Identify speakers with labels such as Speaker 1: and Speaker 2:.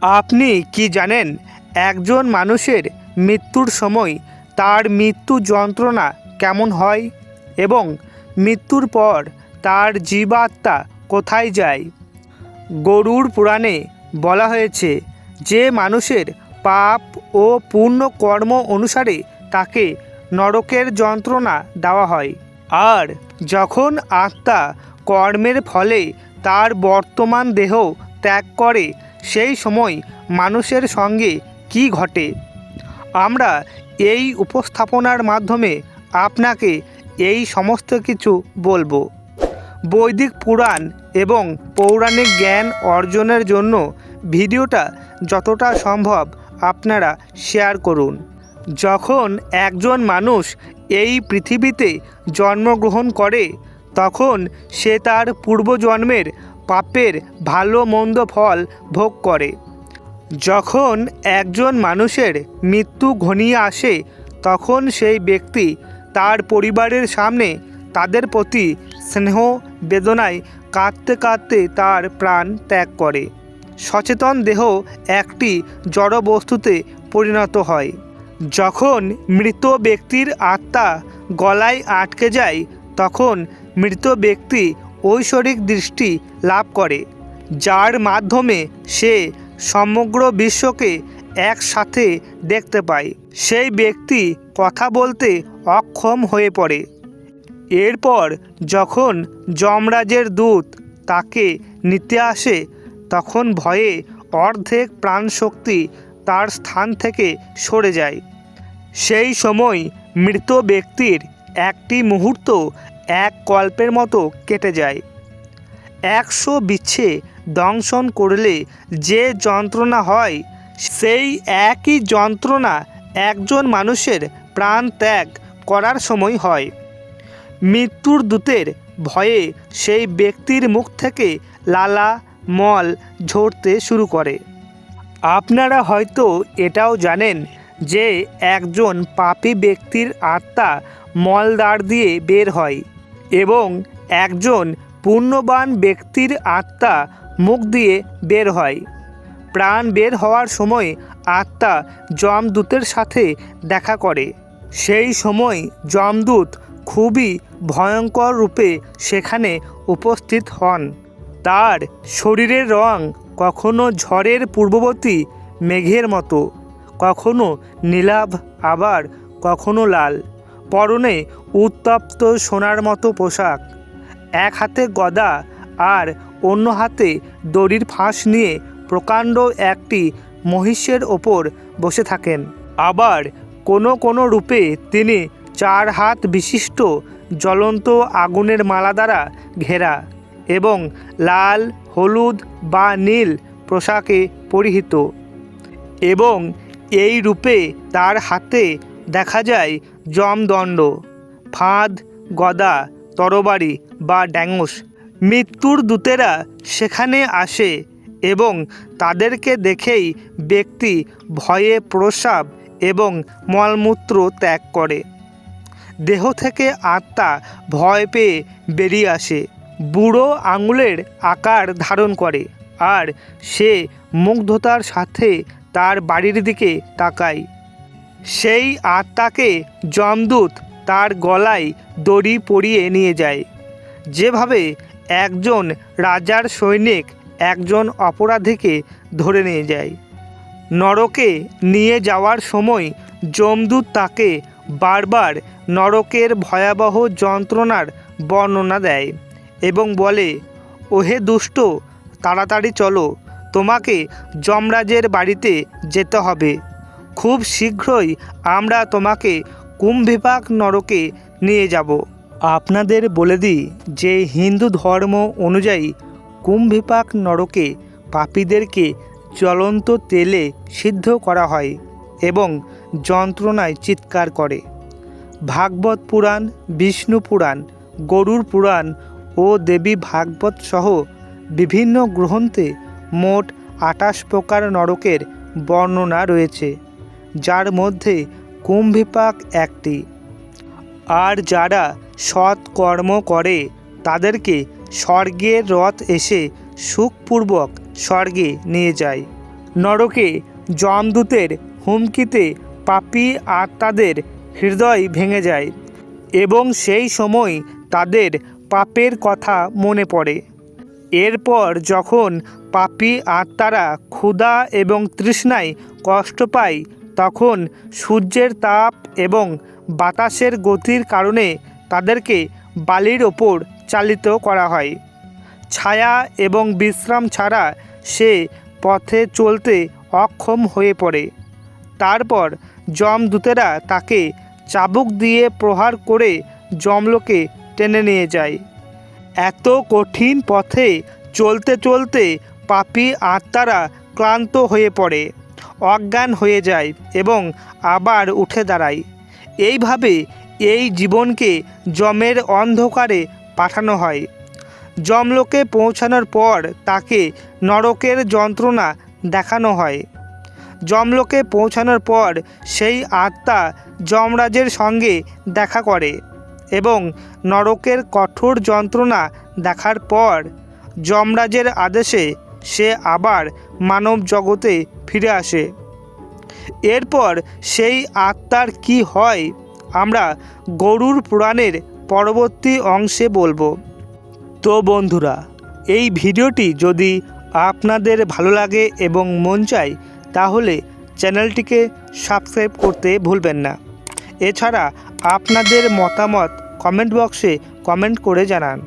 Speaker 1: আপনি কি জানেন, একজন মানুষের মৃত্যুর সময় তার মৃত্যু যন্ত্রণা কেমন হয় এবং মৃত্যুর পর তার জীবাত্মা কোথায় যায়? গরুর পুরাণে বলা হয়েছে যে মানুষের পাপ ও পূর্ণ কর্ম অনুসারে তাকে নরকের যন্ত্রণা দেওয়া হয়। আর যখন আত্মা কর্মের ফলে তার বর্তমান দেহ ত্যাগ করে সেই সময় মানুষের সঙ্গে কি ঘটে? আমরা এই উপস্থাপনার মাধ্যমে আপনাকে এই সমস্ত কিছু বলব। বৈদিক পুরাণ এবং পৌরাণিক জ্ঞান অর্জনের জন্য ভিডিওটা যতটা সম্ভব আপনারা শেয়ার করুন। যখন একজন মানুষ এই পৃথিবীতে জন্মগ্রহণ করে, তখন সে তার পূর্বজন্মের পাপের ভালো মন্দ ফল ভোগ করে। যখন একজন মানুষের মৃত্যু ঘনিয়ে আসে, তখন সেই ব্যক্তি তার পরিবারের সামনে তাদের প্রতি স্নেহ বেদনায় কাঁদতে কাঁদতে তার প্রাণ ত্যাগ করে। সচেতন দেহ একটি জড় বস্তুতে পরিণত হয়। যখন মৃত ব্যক্তির আত্মা গলায় আটকে যায়, তখন মৃত ব্যক্তি ঐশ্বরিক দৃষ্টি লাভ করে, যার মাধ্যমে সে সমগ্র বিশ্বকে একসাথে দেখতে পায়। সেই ব্যক্তি কথা বলতে অক্ষম হয়ে পড়ে। এরপর যখন যমরাজের দূত তাকে নিতে আসে, তখন ভয়ে অর্ধেক প্রাণশক্তি তার স্থান থেকে সরে যায়। সেই সময় মৃত ব্যক্তির একটি মুহূর্ত এক কল্পের মতো কেটে যায়। একশো বিচ্ছে দংশন করলে যে যন্ত্রণা হয়, সেই একই যন্ত্রণা একজন মানুষের প্রাণ ত্যাগ করার সময় হয়। মৃত্যুর দূতের ভয়ে সেই ব্যক্তির মুখ থেকে লালা, মল ঝরতে শুরু করে। আপনারা হয়তো এটাও জানেন যে একজন পাপী ব্যক্তির আত্মা মলদ্বার দিয়ে বের হয়। এবং একজন পুণ্যবান ব্যক্তির আত্মা মুখ দিয়ে বের হয়। প্রাণ বের হওয়ার সময় আত্মা যমদূতের সাথে দেখা করে। সেই সময় যমদূত খুবই ভয়ঙ্কর রূপে সেখানে উপস্থিত হন। তার শরীরের রং কখনো ঝড়ের পূর্ববর্তী মেঘের মতো, কখনো নীলাভ, আবার কখনো লাল। পরনে উত্তপ্ত সোনার মতো পোশাক। এক হাতে গদা আর অন্য হাতে দড়ির ফাঁস নিয়ে প্রকাণ্ড একটি মহিষের ওপর বসে থাকেন। আবার কোনো কোনো রূপে তিনি চার হাত বিশিষ্ট জ্বলন্ত আগুনের মালা দ্বারা ঘেরা এবং লাল, হলুদ বা নীল পোশাকে পরিহিত এবং এই রূপে তার হাতে দেখা যায় জমদণ্ড ফাঁদ, গদা, তরবারি বা ড্যাঙ্গস মৃত্যুর দূতেরা সেখানে আসে এবং তাদেরকে দেখেই ব্যক্তি ভয়ে প্রস্রাব এবং মলমূত্র ত্যাগ করে। দেহ থেকে আত্মা ভয় পেয়ে বেরিয়ে আসে। বুড়ো আঙুলের আকার ধারণ করে আর সে মুগ্ধতার সাথে তার বাড়ির দিকে তাকায়। সেই আত্মাকে যমদূত তার গলায় দড়ি পরিয়ে নিয়ে যায়। যেভাবে একজন রাজার সৈনিক একজন অপরাধীকে ধরে নিয়ে যায়। নরকে নিয়ে যাওয়ার সময় যমদূত তাকে বারবার নরকের ভয়াবহ যন্ত্রণার বর্ণনা দেয় এবং বলে, ওহে দুষ্ট, তাড়াতাড়ি চলো, তোমাকে যমরাজের বাড়িতে যেতে হবে। খুব শীঘ্রই আমরা তোমাকে কুম্ভিপাক নরকে নিয়ে যাব। আপনাদের বলে দিই যে হিন্দু ধর্ম অনুযায়ী কুম্ভিপাক নরকে পাপীদেরকে জ্বলন্ত তেলে সিদ্ধ করা হয় এবং যন্ত্রণায় চিৎকার করে। ভাগবত পুরাণ, বিষ্ণু পুরাণ, গরুর পুরাণ ও দেবী ভাগবত সহ বিভিন্ন গ্রন্থে মোট আটাশ প্রকার নরকের বর্ণনা রয়েছে, যার মধ্যে কুম্ভিপাক একটি। আর যারা সৎ কর্ম করে, তাদেরকে স্বর্গের রথ এসে সুখপূর্বক স্বর্গে নিয়ে যায়। নরকে যমদূতের হুমকিতে পাপী আত্মাদের হৃদয় ভেঙে যায় এবং সেই সময় তাদের পাপের কথা মনে পড়ে। এরপর যখন পাপী আত্মারা ক্ষুধা এবং তৃষ্ণায় কষ্ট পায় তখন সূর্যের তাপ এবং বাতাসের গতির কারণে তাদেরকে বালির ওপর চালিত করা হয়। ছায়া এবং বিশ্রাম ছাড়া সে পথে চলতে অক্ষম হয়ে পড়ে। তারপর যমদূতেরা তাকে চাবুক দিয়ে প্রহার করে যমলোকে টেনে নিয়ে যায়। এত কঠিন পথে চলতে চলতে পাপি আত্মারা ক্লান্ত হয়ে পড়ে। অজ্ঞান হয়ে যায় এবং আবার উঠে দাঁড়ায়। এইভাবে এই জীবনকে যমের অন্ধকারে পাঠানো হয়। যমলোকে পৌঁছানোর পর তাকে নরকের যন্ত্রণা দেখানো হয়। যমলোকে পৌঁছানোর পর সেই আত্মা যমরাজের সঙ্গে দেখা করে এবং নরকের কঠোর যন্ত্রণা দেখার পর যমরাজের আদেশে সে আবার মানব জগতে ফিরে আসে। এরপর সেই আত্মার কি হয়, আমরা গরুর পুরাণের পরবর্তী অংশে বলব। তো বন্ধুরা, এই ভিডিওটি যদি আপনাদের ভালো লাগে এবং মন চায়, তাহলে চ্যানেলটিকে সাবস্ক্রাইব করতে ভুলবেন না। এছাড়া আপনাদের মতামত কমেন্ট বক্সে কমেন্ট করে জানান।